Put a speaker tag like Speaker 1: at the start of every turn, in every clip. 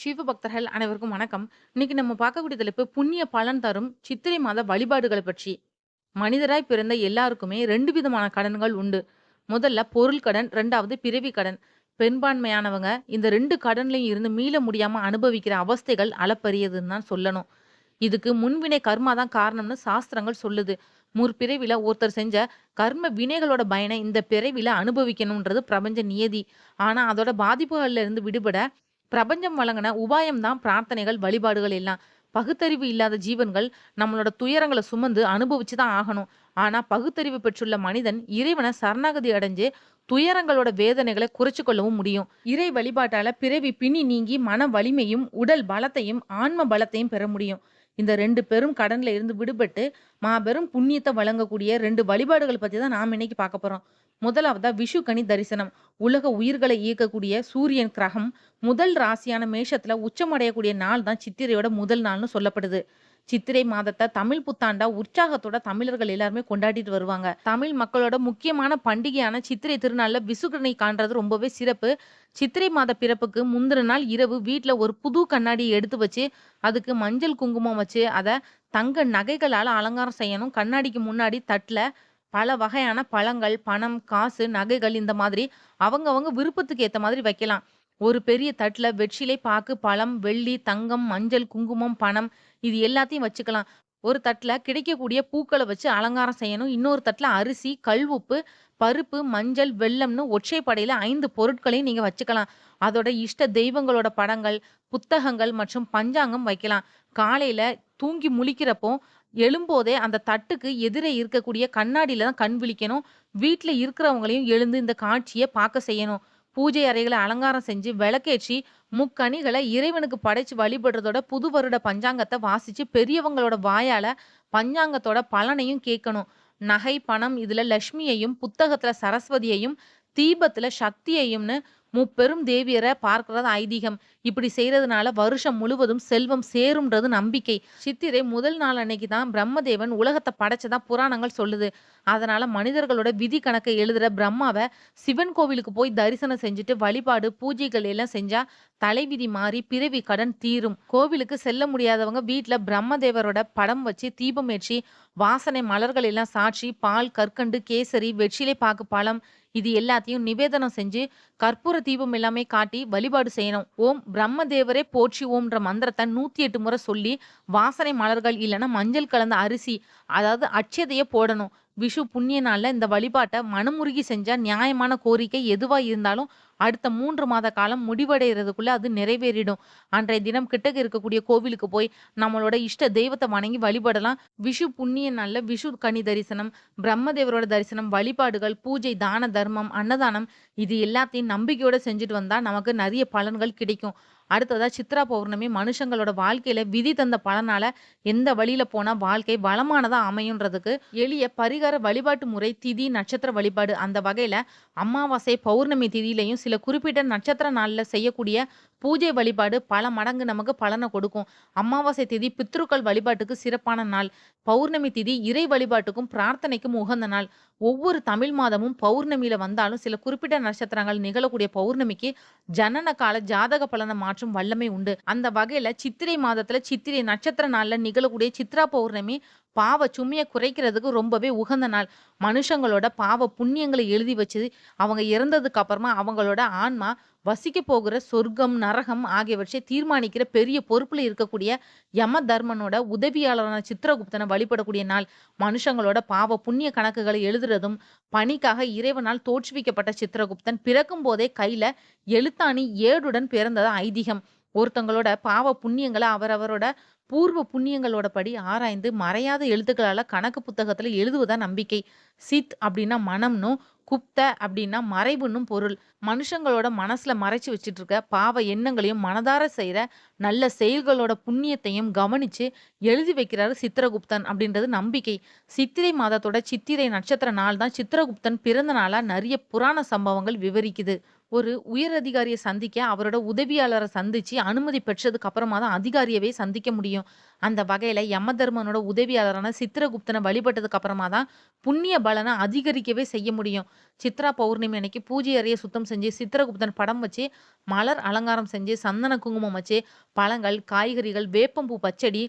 Speaker 1: சிவ பக்தர்கள் அனைவருக்கும் வணக்கம். இன்னைக்கு நம்ம பார்க்கக்கூடிய தலைப்பு புண்ணிய பலன் தரும் சித்திரை மாத வழிபாடுகளை பற்றி. மனிதராய் பிறந்த எல்லாருக்குமே ரெண்டு விதமான கடன்கள் உண்டு. முதல்ல பொருள் கடன், ரெண்டாவது பிறவி கடன். பெரும்பான்மையானவங்க இந்த ரெண்டு கடன்லையும் இருந்து மீள முடியாம அனுபவிக்கிற அவஸ்தைகள் அளப்பரியதுன்னு தான் சொல்லணும். இதுக்கு முன்வினை கர்மா தான் காரணம்னு சாஸ்திரங்கள் சொல்லுது. முற்பிறவில ஒருத்தர் செஞ்ச கர்ம வினைகளோட பயனை இந்த பிறவில அனுபவிக்கணும்ன்றது பிரபஞ்ச நியதி. ஆனா அதோட பாதிப்புகள்ல இருந்து விடுபட பிரபஞ்சம் வழங்கின உபாயம் தான் பிரார்த்தனைகள், வழிபாடுகள் எல்லாம். பகுத்தறிவு இல்லாத ஜீவன்கள் நம்மளோட துயரங்களை சுமந்து அனுபவிச்சு தான் ஆகணும். ஆனா பகுத்தறிவு பெற்றுள்ள மனிதன் இறைவனை சரணாகதி அடைஞ்சு துயரங்களோட வேதனைகளை குறைச்சு கொள்ளவும் முடியும். இறை வழிபாட்டால பிறவி பிணி நீங்கி மன வலிமையும், உடல் பலத்தையும், ஆன்ம பலத்தையும் பெற முடியும். இந்த ரெண்டு பெரும் கடன்ல இருந்து விடுபட்டு மாபெரும் புண்ணியத்தை வழங்கக்கூடிய ரெண்டு வழிபாடுகள் பத்தி தான் நாம் இன்னைக்கு பார்க்க போறோம். முதலாவதா விஷு கனி தரிசனம். உலக உயிர்களை இயக்கக்கூடிய சூரியன் கிரகம் முதல் ராசியான மேஷத்துல உச்சமடையக்கூடிய நாள் தான் சித்திரையோட முதல் நாள்னு சொல்லப்படுது. சித்திரை மாதத்தை தமிழ் புத்தாண்டா உற்சாகத்தோட தமிழர்கள் எல்லாருமே கொண்டாடிட்டு வருவாங்க. தமிழ் மக்களோட முக்கியமான பண்டிகையான சித்திரை திருநாளில் விசுகனி காண்றது ரொம்பவே சிறப்பு. சித்திரை மாத பிறப்புக்கு முந்தின நாள் இரவு வீட்டில் ஒரு புது கண்ணாடியை எடுத்து வச்சு, அதுக்கு மஞ்சள், குங்குமம் வச்சு, அதை தங்க நகைகளால் அலங்காரம் செய்யணும். கண்ணாடிக்கு முன்னாடி தட்டில் பல வகையான பழங்கள், பணம், காசு, நகைகள் இந்த மாதிரி அவங்கவங்க விருப்பத்துக்கு ஏற்ற மாதிரி வைக்கலாம். ஒரு பெரிய தட்டுல வெற்றிலை பாக்கு, பழம், வெள்ளி, தங்கம், மஞ்சள், குங்குமம், பணம் இது எல்லாத்தையும் வச்சுக்கலாம். ஒரு தட்டுல கிடைக்கக்கூடிய பூக்களை வச்சு அலங்காரம் செய்யணும். இன்னொரு தட்டில் அரிசி, கல் உப்பு, பருப்பு, மஞ்சள், வெல்லம்னு ஒற்றைப்படையில 5 பொருட்களையும் நீங்க வச்சுக்கலாம். அதோட இஷ்ட தெய்வங்களோட படங்கள், புத்தகங்கள் மற்றும் பஞ்சாங்கம் வைக்கலாம். காலையில தூங்கி முழிக்கிறப்போ எழும்போதே அந்த தட்டுக்கு எதிரே இருக்கக்கூடிய கண்ணாடியில தான் கண் விழிக்கணும். வீட்ல இருக்கிறவங்களையும் எழுந்து இந்த காட்சிய பார்க்க செய்யணும். பூஜை அறைகளை அலங்காரம் செஞ்சு விளக்கேற்றி முக்கணிகளை இறைவனுக்கு படைச்சு வழிபடுறதோட புது வருட பஞ்சாங்கத்தை வாசிச்சு பெரியவங்களோட வாயால பஞ்சாங்கத்தோட பலனையும் கேட்கணும். நகை, பணம் இதுல லக்ஷ்மியையும் புத்தகத்துல சரஸ்வதியையும், தீபத்துல சக்தியையும்னு முப்பெரும் தேவியரை பார்க்கறது ஐதீகம். இப்படி செய்யறதுனால வருஷம் முழுவதும் செல்வம் சேரும்ன்றது நம்பிக்கை. சித்திரை முதல் நாள் அன்னைக்கு தான் பிரம்மதேவன் உலகத்தை படைச்சதா புராணங்கள் சொல்லுது. அதனால மனிதர்களோட விதி கணக்கை எழுதுற பிரம்மாவை சிவன் கோவிலுக்கு போய் தரிசனம் செஞ்சுட்டு வழிபாடு, பூஜைகள் எல்லாம் செஞ்சா தலைவிதி மாறி பிறவி கடன் தீரும். கோவிலுக்கு செல்ல முடியாதவங்க வீட்டில் பிரம்மதேவரோட படம் வச்சு தீபம் ஏற்றி, வாசனை மலர்கள் எல்லாம் சாட்சி பால், கற்கண்டு, கேசரி, வெற்றிலை பாக்கு, பழம் இது எல்லாத்தையும் நிவேதனம் செஞ்சு கற்பூர தீபம் எல்லாமே காட்டி வழிபாடு செய்யணும். ஓம் பிரம்மதேவரே போற்றி ஓம்ன்ற மந்திரத்த 108 முறை சொல்லி வாசனை மலர்கள் இல்லன்னா மஞ்சள் கலந்த அரிசி அதாவது அட்சதைய போடணும். விஷு புண்ணிய நாளில் இந்த வழிபாட்டை மனமுருகி செஞ்சால் நியாயமான கோரிக்கை எதுவாக இருந்தாலும் அடுத்த மூன்று மாத காலம் முடிவடைகிறதுக்குள்ள அது நிறைவேறிடும். அன்றைய தினம் கிட்டக்க இருக்கக்கூடிய கோவிலுக்கு போய் நம்மளோட இஷ்ட தெய்வத்தை வணங்கி வழிபடலாம். விஷு புண்ணிய நாளில் விஷு கனி தரிசனம், பிரம்மதேவரோட தரிசனம், வழிபாடுகள், பூஜை, தான தர்மம், அன்னதானம் இது எல்லாத்தையும் நம்பிக்கையோட செஞ்சுட்டு வந்தா நமக்கு நிறைய பலன்கள் கிடைக்கும். அடுத்ததா சித்ரா பௌர்ணமி மனுஷங்களோட வாழ்க்கையில விதி தந்த பலனால எந்த வழியில போனா வாழ்க்கை வளமானதா அமையும்ன்றதுக்கு எளிய பரிகார வழிபாட்டு முறை, திதி, நட்சத்திர வழிபாடு அந்த வகையில அமாவாசை, பௌர்ணமி திதியிலையும் சில குறிப்பிட்ட நட்சத்திர நாள்ல செய்யக்கூடிய பூஜை வழிபாடு பல மடங்கு நமக்கு பலனை கொடுக்கும். அமாவாசை திதி பித்ருக்கள் வழிபாட்டுக்கு சிறப்பான நாள். பௌர்ணமி திதி இறை வழிபாட்டுக்கும், பிரார்த்தனைக்கும் உகந்த நாள். ஒவ்வொரு தமிழ் மாதமும் பௌர்ணமியில வந்தாலும் சில குறிப்பிட்ட நட்சத்திரங்கள் நிகழக்கூடிய பௌர்ணமிக்கு ஜனன கால ஜாதக பலன மாற்றும் வல்லமை உண்டு. அந்த வகையில சித்திரை மாதத்துல சித்திரை நட்சத்திர நாள்ல நிகழக்கூடிய சித்ரா பௌர்ணமி பாவ சுமைய குறைக்கிறதுக்கு ரொம்பவே உகந்த நாள். மனுஷங்களோட பாவ புண்ணியங்களை எழுதி வச்சு அவங்க இறந்ததுக்கு அப்புறமா அவங்களோட ஆன்மா வசிக்க போகிற சொர்க்கம், நரகம் ஆகியவற்றை தீர்மானிக்கிற பெரிய பொறுப்புல இருக்கக்கூடிய யம தர்மனோட உதவியாளரான சித்திரகுப்தனை வழிபடக்கூடிய நாள். மனுஷங்களோட பாவ புண்ணிய கணக்குகளை எழுதுறதும் பணிக்காக இறைவனால் தோற்றுவிக்கப்பட்ட சித்ரகுப்தன் பிறக்கும்போதே கையில எழுத்தாணி ஏடுடன் பிறந்ததா ஐதீகம். ஒருத்தங்களோட பாவ புண்ணியங்களை அவரவரோட பூர்வ புண்ணியங்களோட படி ஆராய்ந்து மறையாத எழுத்துக்களால் கணக்கு புத்தகத்தில் எழுதுவதா நம்பிக்கை. சித் அப்படின்னா மனம்னும், குப்த அப்படின்னா மறைவுன்னும் பொருள். மனுஷங்களோட மனசுல மறைச்சு வச்சுட்டு இருக்க பாவ எண்ணங்களையும் மனதார செய்கிற நல்ல செயல்களோட புண்ணியத்தையும் கவனிச்சு எழுதி வைக்கிறாரு சித்திரகுப்தன் அப்படின்றது நம்பிக்கை. சித்திரை மாதத்தோட சித்திரை நட்சத்திர நாள் தான் சித்ரகுப்தன் பிறந்த நாளாக நிறைய புராண சம்பவங்கள் விவரிக்குது. ஒரு உயர் அதிகாரியை சந்திக்க அவரோட உதவியாளரை சந்திச்சு அனுமதி பெற்றதுக்கு அப்புறமா தான் அதிகாரியவே சந்திக்க முடியும். அந்த வகையில யமதர்மனோட உதவியாளரான சித்திரகுப்தனை வழிபட்டதுக்கு அப்புறமா தான் புண்ணிய பலனை அதிகரிக்கவே செய்ய முடியும். சித்ரா பௌர்ணமி அன்னைக்கு பூஜை அறையை சுத்தம் செஞ்சு, சித்திரகுப்தன் படம் வச்சு, மலர் அலங்காரம் செஞ்சு, சந்தன குங்குமம் வச்சு, பழங்கள், காய்கறிகள், வேப்பம்பூ பச்சடி,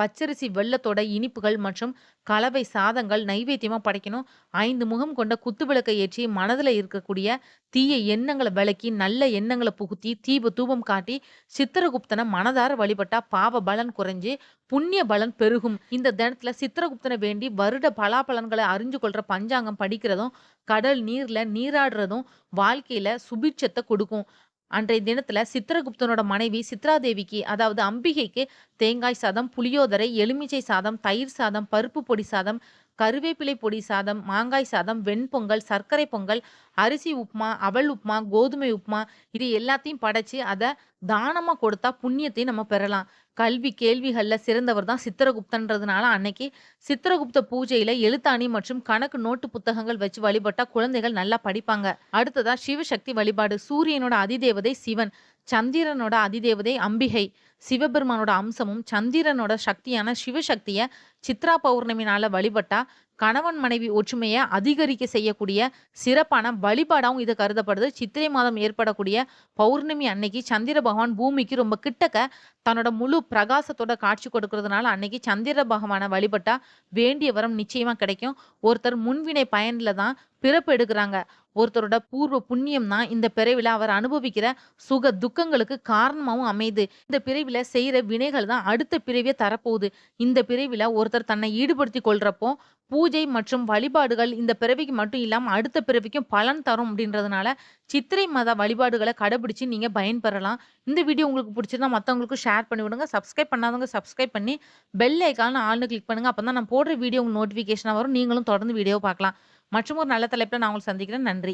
Speaker 1: பச்சரிசி வெள்ளத்தோட இனிப்புகள் மற்றும் கலவை சாதங்கள் நைவேத்தியமா படைக்கணும். ஐந்து முகம் கொண்ட குத்து விளக்கை ஏற்றி மனதில் இருக்கக்கூடிய தீய எண்ணங்களை விளக்கி நல்ல எண்ணங்களை புகுத்தி, தீப தூபம் காட்டி, சித்திரகுப்தனை மனதார வழிபட்டா பாவ பலன் குறைஞ்சு, புண்ணிய பலன் பெருகும். இந்த தினத்துல சித்திரகுப்தனை வேண்டி வருட பலாபலன்களை அறிஞ்சு கொள்ற பஞ்சாங்கம் படிக்கிறதும், கடல் நீர்ல நீராடுறதும் வாழ்க்கையில சுபிட்சத்தை கொடுக்கும். அன்றைய தினத்துல சித்திரகுப்தனோட மனைவி சித்ராதேவிக்கு அதாவது அம்பிகைக்கு தேங்காய் சாதம், புளியோதரை, எலுமிச்சை சாதம், தயிர் சாதம், பருப்பு பொடி சாதம், கருவேப்பிலை பொடி சாதம், மாங்காய் சாதம், வெண்பொங்கல், சர்க்கரை பொங்கல், அரிசி உப்புமா, அவல் உப்புமா, கோதுமை உப்புமா இது எல்லாத்தையும் படைச்சு அதை தானமாக கொடுத்தா புண்ணியத்தையும் நம்ம பெறலாம். கல்வி, கேள்விகளில் சிறந்தவர் தான் சித்திரகுப்தன்றதுனால அன்னைக்கு சித்திரகுப்த பூஜையில எழுத்தாணி மற்றும் கணக்கு நோட்டு புத்தகங்கள் வச்சு வழிபட்டா குழந்தைகள் நல்லா படிப்பாங்க. அடுத்ததா சிவசக்தி வழிபாடு. சூரியனோட அதிதேவதை சிவன். சந்திரனோட அதிதேவதை அம்பிகை. சிவபெருமானோட அம்சமும், சந்திரனோட சக்தியான சிவசக்திய சித்ரா பௌர்ணமி வழிபட்டா, கணவன் மனைவி ஒற்றுமையை அதிகரிக்க செய்யக்கூடிய சிறப்பான வழிபாடாவும் இது கருதப்படுது. சித்திரை மாதம் ஏற்படக்கூடிய பௌர்ணமி அன்னைக்கு சந்திர பகவான் பூமிக்கு ரொம்ப கிட்டக்க தன்னோட முழு பிரகாசத்தோட காட்சி கொடுக்கிறதுனால, அன்னைக்கு சந்திர பகவானை வழிபட்டா வேண்டிய வரம் நிச்சயமா கிடைக்கும். ஒருத்தர் முன்வினை பயன்ல தான் பிறப்பு எடுக்கிறாங்க ஒருத்தரோட பூர்வ புண்ணியம் தான் இந்த பிறவில அவர் அனுபவிக்கிற சுக, துக்கங்களுக்கு காரணமாவும் அமையுது. இந்த பிறவில செய்ற வினைகள் தான் அடுத்த பிறவிய தரப்போகுது. இந்த பிரிவில் ஒருத்தர் தன்னை ஈடுபடுத்தி கொள்றப்போ, பூஜை மற்றும் வழிபாடுகள் இந்த பிறவிக்கு மட்டும் இல்லாமல் அடுத்த பிறவிக்கும் பலன் தரும் அப்படின்றதுனால, சித்திரை மாத வழிபாடுகளை கடைபிடிச்சு நீங்கள் பயன்பெறலாம். இந்த வீடியோ உங்களுக்கு பிடிச்சிருந்தா மற்றவங்களுக்கும் ஷேர் பண்ணி விடுங்க. சப்ஸ்கிரைப் பண்ணாதவங்க சப்ஸ்கிரைப் பண்ணி, பெல் ஐக்கான ஆல்ன்னு கிளிக் பண்ணுங்க. அப்பதான் நான் போடுற வீடியோ உங்களுக்கு நோட்டிஃபிகேஷனாக வரும். நீங்களும் தொடர்ந்து வீடியோ பார்க்கலாம். மற்றும் ஒரு நல்ல தலைப்பில் நான் உங்களுக்கு சந்திக்கிறேன். நன்றி.